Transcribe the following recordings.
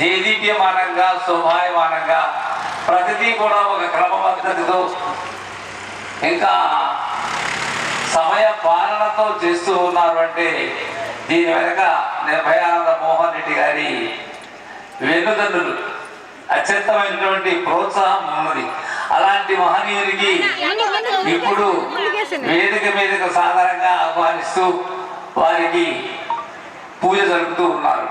దేదీప్యమానంగా శోభాయమానంగా ప్రతిదీ కూడా ఒక క్రమబద్ధతతో ఇంకా సమయ పాలనతో చేస్తూ ఉన్నారు అంటే దీని వెనక నిర్భయానంద మోహన్ రెడ్డి గారి వెనుదన్నులు అత్యంతమైనటువంటి ప్రోత్సాహం ఉన్నది. అలాంటి మహనీయునికి ఇప్పుడు వేదిక మీదకు సాధారణంగా ఆహ్వానిస్తూ వారికి పూజ జరుపుతూ ఉన్నారు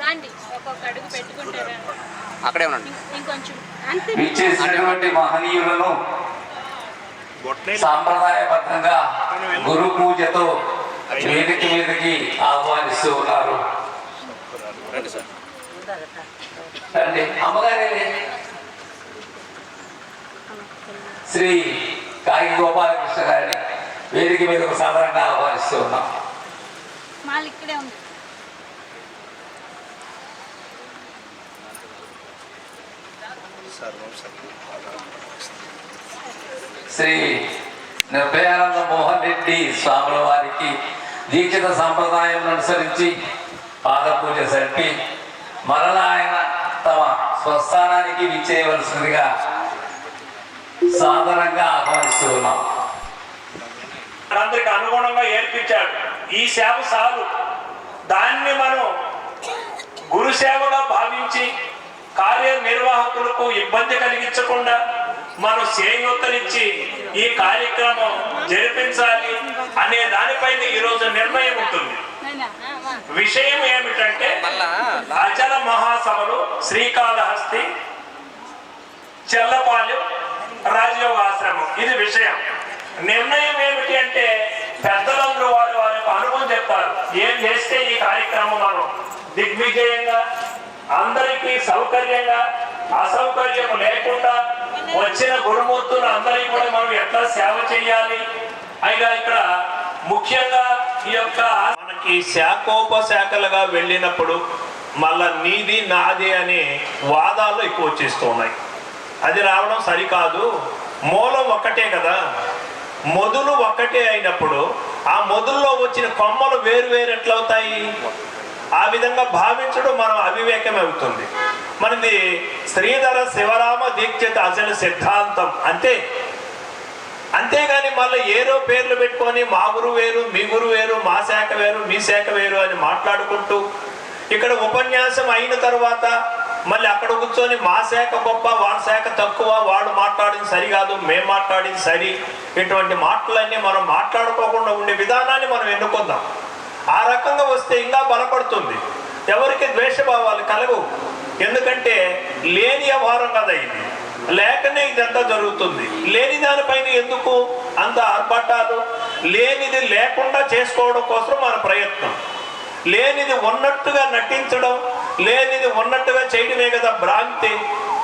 రండి ఒక్కొక్క అడుగు పెట్టుకుంటే రండి అక్కడే ఉండండి. ఇంకొంచెం. ఇచ్చేసినటువంటి మహనీయులను సాంప్రదాయబద్ధంగా గురు పూజతో వేదిక మీదకి ఆహ్వానిస్తూ ఉన్నారు. అమ్మగారే శ్రీ కాగి గోపాలకృష్ణ గారిని వేదిక మీదకు సాధారణంగా ఆహ్వానిస్తూ ఉన్నాం. ఇక్కడే ఉంది. శ్రీ నిర్భయానంద మోహన్ రెడ్డి స్వాముల వారికి దీక్షిత సంప్రదాయం అనుసరించి పాద పూజ జరిపి మరలా ఆయన తమ స్వస్థానానికి విచ్చేయవలసిందిగా సాధారణంగా ఆహ్వానిస్తూ ఉన్నాం అందరికి అనుగుణంగా ఏర్పించాడు. ఈ సేవ సాలు దాన్ని మనం గురు సేవగా భావించి కార్యనిర్వాహకులకు ఇబ్బంది కలిగించకుండా మనం చేయూతనిచ్చి ఈ కార్యక్రమం జరిపించాలి అనే దానిపైన ఈరోజు నిర్ణయం ఉంటుంది. విషయం ఏమిటంటే అచల మహాసభలు శ్రీకాళహస్తి చెల్లపాలెం రాజయోగ ఆశ్రమం. ఇది విషయం. నిర్ణయం ఏమిటి అంటే పెద్దలందరూ వారి వారి యొక్క అనుభవం చెప్తారు. ఏం చేస్తే ఈ కార్యక్రమం మనం దిగ్విజయంగా అందరికీ సౌకర్యంగా అసౌకర్యం లేకుండా వచ్చిన గురుమూర్తులు అందరికీ కూడా మనం ఎట్లా సేవ చేయాలి? అయినా ఇక్కడ ముఖ్యంగా ఈ యొక్క మనకి శాఖోపశాఖలుగా వెళ్ళినప్పుడు మళ్ళా నీది నాది అనే వాదాలు ఎక్కువ వచ్చేస్తూ ఉన్నాయి. అది రావడం సరికాదు. మూలం ఒక్కటే కదా. మొదలు ఒక్కటే అయినప్పుడు ఆ మొదల్లో వచ్చిన కొమ్మలు వేరు వేరు ఎట్లవుతాయి? ఆ విధంగా భావించడం మనం అవివేకం అవుతుంది. మనది శ్రీధర శివరామ దీక్షిత అసలు సిద్ధాంతం. అంతే. అంతేగాని మళ్ళీ ఏరో పేర్లు పెట్టుకొని మా గురు వేరు మీ గురు వేరు మా శాఖ వేరు మీ శాఖ వేరు అని మాట్లాడుకుంటూ ఇక్కడ ఉపన్యాసం అయిన తర్వాత మళ్ళీ అక్కడ కూర్చొని మా శాఖ గొప్ప వాళ్ళ శాఖ తక్కువ వాడు మాట్లాడింది సరికాదు మేము మాట్లాడింది సరి. ఇటువంటి మాటలన్నీ మనం మాట్లాడుకోకుండా ఉండే విధానాన్ని మనం ఎన్నుకుందాం. ఆ రకంగా వస్తే ఇంకా బలపడుతుంది. ఎవరికి ద్వేషభావాలు కలగవు ఎందుకంటే లేని వ్యవహారం కదా ఇది. లేకనే ఇదంతా జరుగుతుంది. లేని దానిపైన ఎందుకు అంత ఆర్భాటాలు? లేనిది లేకుండా చేసుకోవడం కోసం మన ప్రయత్నం. లేనిది ఉన్నట్టుగా నటించడం లేనిది ఉన్నట్టుగా చేయడమే కదా భ్రాంతి.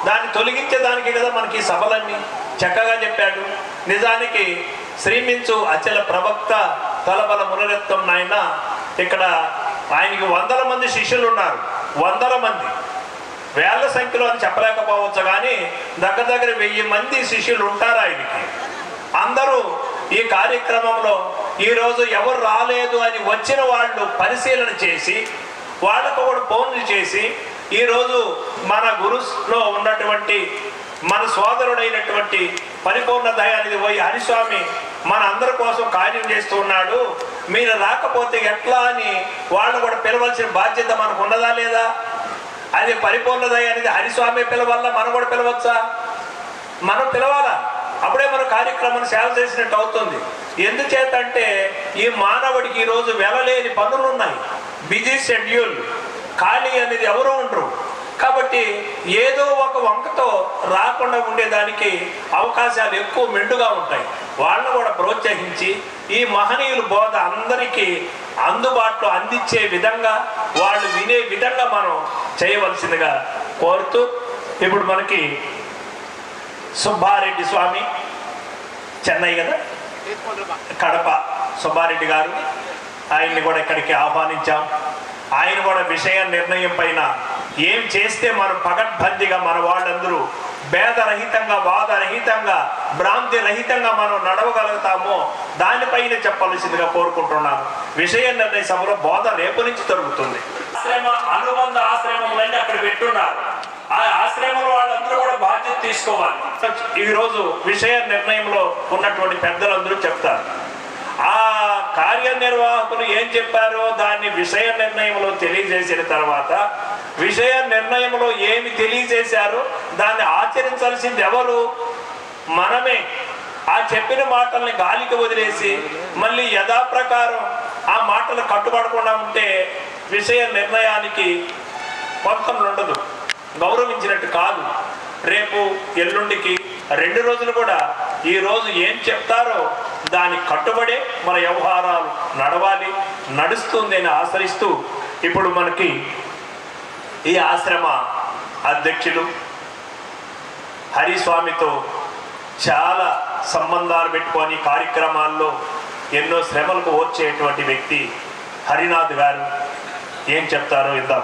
దాన్ని తొలగించేదానికి కదా మనకి సభలన్నీ. చక్కగా చెప్పాడు. నిజానికి శ్రీమించు అచల ప్రవక్త తలబల మునరత్నం నాయన ఇక్కడ ఆయనకి వందల మంది శిష్యులు ఉన్నారు. వందల మంది. వేల సంఖ్యలో అని చెప్పలేకపోవచ్చు కానీ దగ్గర దగ్గర వెయ్యి మంది శిష్యులు ఉంటారు ఆయనకి. అందరూ ఈ కార్యక్రమంలో ఈరోజు ఎవరు రాలేదు అని వచ్చిన వాళ్ళు పరిశీలన చేసి వాళ్ళకు కూడా ఫోన్లు చేసి ఈరోజు మన గురులో ఉన్నటువంటి మన సోదరుడైనటువంటి పరిపూర్ణ దయానిధి పోయి హరిస్వామి మన అందరి కోసం కార్యం చేస్తూ ఉన్నాడు. మీరు రాకపోతే ఎట్లా అని వాళ్ళు కూడా పిలవలసిన బాధ్యత మనకు ఉన్నదా లేదా? అది పరిపూర్ణ అనేది హరిస్వామి పిలవాలా మనం కూడా పిలవచ్చా? మనం పిలవాలా? అప్పుడే మన కార్యక్రమం సేవ చేసినట్టు అవుతుంది. ఎందుచేతంటే ఈ మానవుడికి ఈరోజు వెళ్ళలేని పనులు ఉన్నాయి బిజీ షెడ్యూల్ ఖాళీ అనేది ఎవరు ఉండరు. కాబట్టి ఏదో ఒక వంకతో రాకుండా ఉండేదానికి అవకాశాలు ఎక్కువ మెండుగా ఉంటాయి. వాళ్ళని కూడా ప్రోత్సహించి ఈ మహనీయుల బోధ అందరికీ అందుబాటులో అందించే విధంగా వాళ్ళు వినే విధంగా మనం చేయవలసిందిగా కోరుతూ ఇప్పుడు మనకి సుబ్బారెడ్డి స్వామి చెన్నై కదా? కడప సుబ్బారెడ్డి గారు ఆయన్ని కూడా ఇక్కడికి ఆహ్వానించాం. ఆయన కూడా విషయ నిర్ణయం పైన ఏం చేస్తే మనం పగడ్బందీగా మన వాళ్ళందరూ భేదరహితంగా వాదరహితంగా భ్రాంతి రహితంగా మనం నడవగలుగుతామో దానిపైన చెప్పవలసిందిగా కోరుకుంటున్నాను. విషయ నిర్ణయ సభలో బోధ రేపు నుంచి జరుగుతుంది. ఆశ్రమ అనుబంధ ఆశ్రమములన్నీ అక్కడ పెట్టున్నారు. ఆ ఆశ్రమం వాళ్ళందరూ కూడా బాధ్యత తీసుకోవాలి. ఈ రోజు విషయ నిర్ణయంలో ఉన్నటువంటి పెద్దలందరూ చెప్తారు. ఆ కార్యనిర్వాహకులు ఏం చెప్పారో దాన్ని విషయ నిర్ణయంలో తెలియజేసిన తర్వాత విషయ నిర్ణయంలో ఏమి తెలియజేశారో దాన్ని ఆచరించాల్సింది ఎవరు? మనమే. ఆ చెప్పిన మాటల్ని గాలికి వదిలేసి మళ్ళీ యథాప్రకారం ఆ మాటలు కట్టుబడకుండా ఉంటే విషయ నిర్ణయానికి మొత్తం ఉండదు గౌరవించినట్టు కాదు. రేపు ఎల్లుండికి రెండు రోజులు కూడా ఈ రోజు ఏం చెప్తారో దానికి కట్టుబడే మన వ్యవహారాలు నడవాలి నడుస్తుంది అని ఆశ్రయిస్తూ ఇప్పుడు మనకి ఈ ఆశ్రమ అధ్యక్షులు హరిస్వామితో చాలా సంబంధాలు పెట్టుకొని కార్యక్రమాల్లో ఎన్నో శ్రమలకు వచ్చేటువంటి వ్యక్తి హరినాథ్ గారు. ఏం చెప్తారో ఇద్దాం